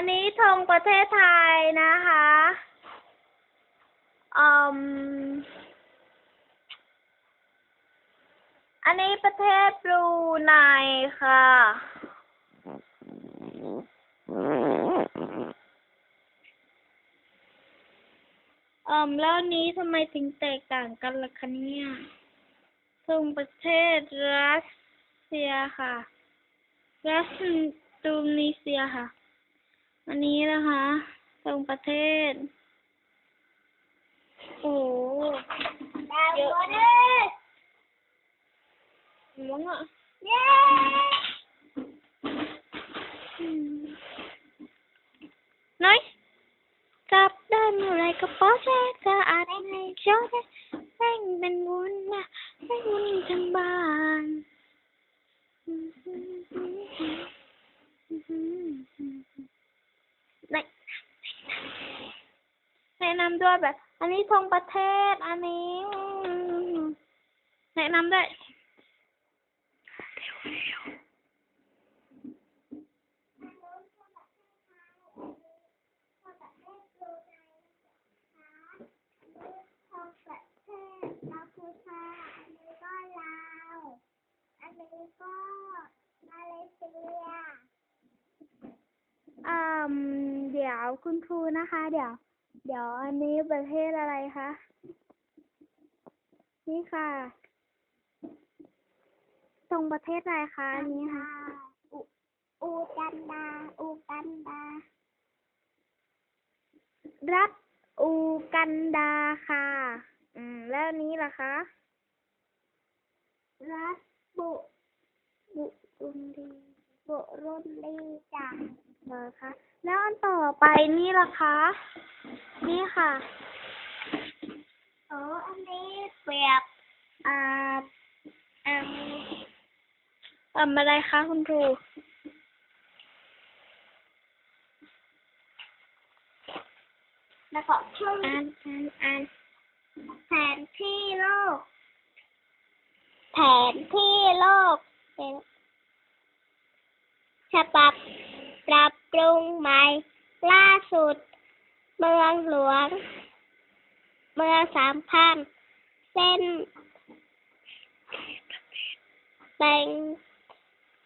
นนี้ธงประเทศไทยนะคะอืมอันนี้ประเทศบรูไนค่ะอืมแล้วนี้ทำไมถึงแตกต่างกันล่ะคะเนี่ยธงประเทศรัสเซียค่ะ รัสตูนิเซียค่ะ อันนี้นะคะธงประเทศ โอ้โหเยอะมากมั้งอะเย้อืมน้อยจับได้เมื่อไรก็ป๊อแช่จะอาจในโชว์ได้แม่งเป็นวุ้นนะแม่งวุ้นทั้งบ้านแนะแนะนำด้วยแบบ อันนี้ธงประเทศ อันนี้ แนะนำด้วยของประเทศลาวคือค่ะอันนี้ก็ลาวยอืมเดี๋ยวคุณครูนะคะ เดี๋ยว เดี๋ยวอันนี้ประเทศอะไรคะ นี่ค่ะ ตรงประเทศอะไรคะอันนี้ค่ะอุอูกันดา อูกันดา รัฐอูกันดาค่ะ อืม แล้วอันนี้ล่ะคะ รัสบุบุรุนดีบุรุนดีจ้ะ เหรอคะแล้วอันต่อไปนี่ล่ะคะ นี่ค่ะโอ้อันนี้เปรียบอ่าอืมทำอะไรคะคุณครูแล้วก็ช่วงอ่านอ่านอ่านแผนที่โลก แผนที่โลกเป็นฉบับ ปรับปรุงใหม่ ล่าสุด เมืองหลวง เมืองสามพันเส้นแบ่ง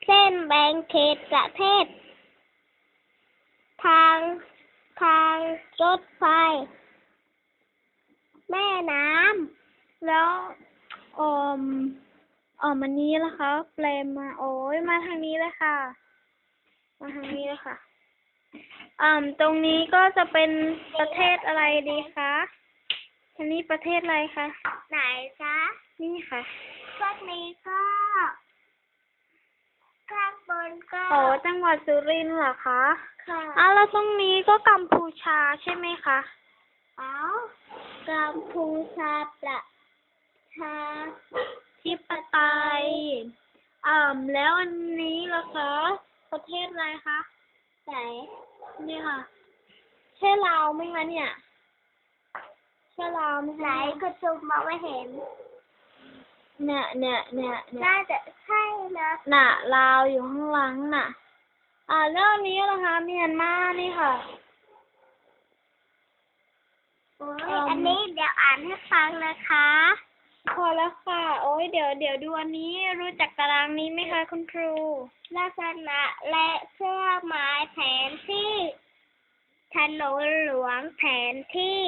เส้นแบ่งเขตประเทศ ทางทางรถไฟ แม่น้ำแล้วอมอ๋อมันนี้ล่ะคะแปลมา โอ้ยมาทางนี้เลยค่ะ มาทางนี้เลยค่ะ อ่าตรงนี้ก็จะเป็นประเทศอะไรดีคะอันนี้ประเทศอะไรคะไหนจ๊ะนี่ค่ะพวกนี้ก็ข้างบนก็โอ้จังหวัดสุรินทร์เหรอคะค่ะอ้าวแล้วตรงนี้ก็กัมพูชาใช่ไหมคะเอากัมพูชาประชาทิปไตยอ่าแล้วอันนี้ล่ะคะ ประเทศอะไรคะ ไหน นี่ค่ะ ใช่ลาวไหมคะเนี่ยใช่ลาวไหมไหนคะกระจุมมองไม่เห็น เนี่ยเนี่ยเนี่ยเนี่ยน่าจะใช่นะน่ะลาวอยู่ข้างหลังน่ะ อ่าแล้วอันนี้ล่ะคะเมียนมานี่ค่ะ โอ้ยอืมอันนี้เดี๋ยวอ่านให้ฟังนะคะ พอแล้วค่ะ โอ้ยเดี๋ยวเดี๋ยวดูอันนี้รู้จักตารางนี้ไหมคะคุณครู ลักษณะและเครื่องหมายแผนที่ถนนหลวงแผนที่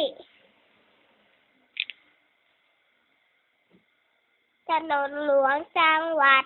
ถนนหลวงจังหวัด